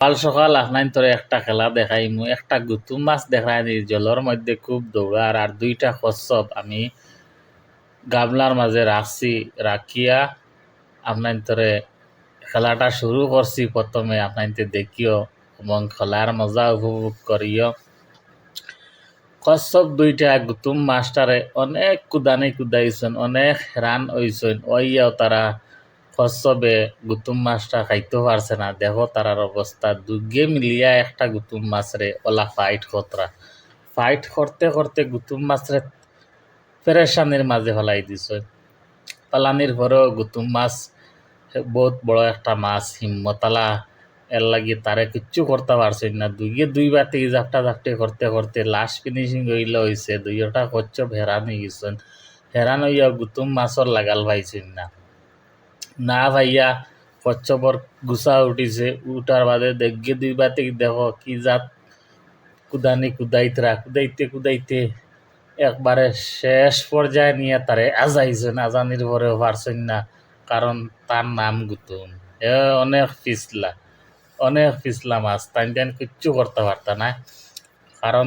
সকাল সকাল আপনার তোরে একটা খেলা দেখাই দেখাইমু একটা গুতুম মাছ দেখাই নি জলের মধ্যে খুব দৌড়ার আর দুইটা কচ্ছপ আমি গামলার মাঝে রাখছি রাখিয়া আপনার তোরে খেলাটা শুরু করছি প্রথমে আপনার দেখিও এবং খেলার মজা উপভোগ করিও কচ্ছপ দুইটা গুতুম মাস্টারে অনেক কুদানি কুদাইছেন অনেক রান হইছেন ওইয়াও তারা কচ্ছপে গুতুম মাছটা খাইতে পারছে না। দেখো তারার অবস্থা। দুগে মিলিয়া একটা গুতুম মাছরে ওলা ফাইট কতরা ফাইট করতে করতে গুতুম মাছরে পেরেশানির মাঝে ফেলাই দিছে। পালানির পরেও গুতুম মাছ বহুত বড় একটা মাছ, হিম্মতালা। এর লাগি তারে কিচ্ছু করতে পারছেন না। দুইয়ে দুইবার থেকে জাপটা জাপটি করতে করতে লাস্ট ফিনিশিং হইলে হয়েছে দুইটা কচ্ছপ হেরান হয়ে গেছেন হেরান হইয়া গুতুম মাছর লাগাল পাইছেন না। না ভাইয়া, কচ্ছপর গুছা উঠিছে উঠার বাদে দেখে দুইবার থেকে দেখো কি জাত কুদানি কুদাইতরা কুদাইতে কুদাইতে একবারে শেষ পর্যায়ে নিয়ে তারে আজাইছেন আজানির পরেও পারছেন না কারণ তার নাম গুতুম এ, অনেক পিছলা অনেক পিছলা মাছ টাইম টাইম কিচ্ছু করতে পারত না কারণ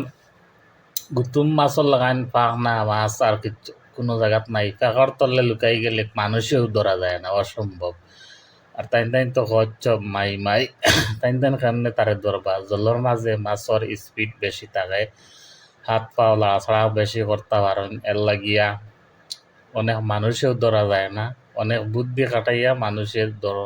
গুতুম মাছর লাগাইন পাক না, মাছ আর কিচ্ছু। কোনো জায়গাত নাই। কাকর তলে লুকাই গেলে মানুষেও ধরা যায় না অসম্ভব আর তাইন তাইন তো হচ্ছ মাই মাই। তাইন তাইন কারণে তারে ধরবা জলের মাঝে মাছর স্পিড বেশি থাকে হাত পাও লাড়াছাড়া বেশি করতে পারেন এর লাগিয়া। অনেক মানুষেও ধরা যায় না, অনেক বুদ্ধি কাটাইয়া মানুষের ধর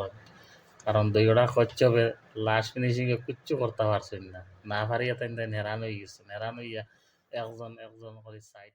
কারণ দইটা কচ্ছপে লাস্ট ফিনিশিংয়ে কিচ্ছু করতে পারছেন না। না পারিয়া তাই তাই হেরান হয়ে গেছেন হেরান হইয়া একজন একজন করে সাইড